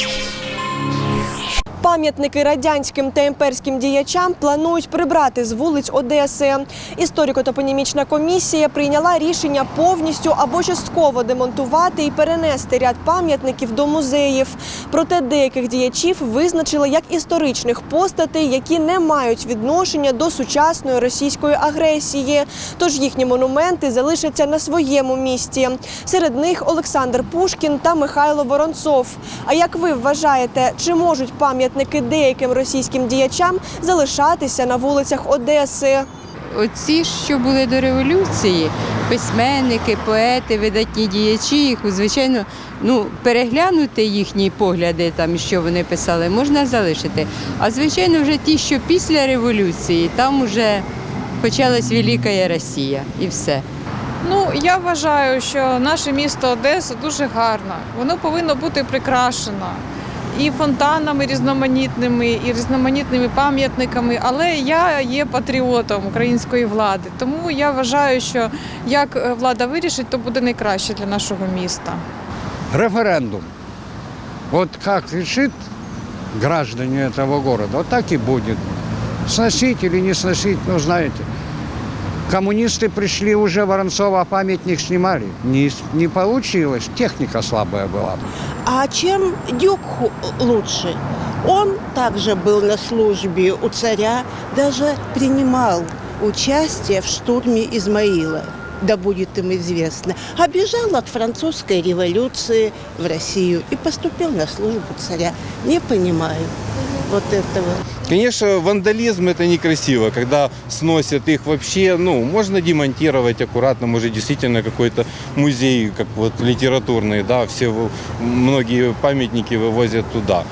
you Пам'ятники радянським та імперським діячам планують прибрати з вулиць Одеси. Історико-топонімічна комісія прийняла рішення повністю або частково демонтувати і перенести ряд пам'ятників до музеїв. Проте деяких діячів визначили як історичних постатей, які не мають відношення до сучасної російської агресії. Тож їхні монументи залишаться на своєму місці. Серед них Олександр Пушкін та Михайло Воронцов. А як ви вважаєте, чи можуть пам'ятники деяким російським діячам залишатися на вулицях Одеси? Оці, що були до революції, письменники, поети, видатні діячі, їх, звичайно, ну, переглянути їхні погляди, там, що вони писали, можна залишити. А звичайно, вже ті, що після революції, там вже почалась Велика Росія і все. Ну, я вважаю, що наше місто Одеса дуже гарне. Воно повинно бути прикрашено і фонтанами різноманітними, і різноманітними пам'ятниками. Але я є патріотом української влади. Тому я вважаю, що як е, влада вирішить, то буде найкраще для нашого міста. референдум. Вот как решит граждане этого города, вот так и будет. Сносить или не сносить, ну знаете. Коммунисты пришли уже, Воронцова памятник снимали. Не, не получилось, техника слабая была. А чем Дюк ху- лучше? Он также был на службе у царя, даже принимал участие в штурме Измаила, Да будет им известно. Бежал от французской революции в Россию и поступил на службу царя. Не понимаю вот этого. Конечно, вандализм это некрасиво, когда сносят их вообще, ну, можно демонтировать аккуратно, может действительно какой-то музей, как вот литературный, да, все, многие памятники вывозят туда.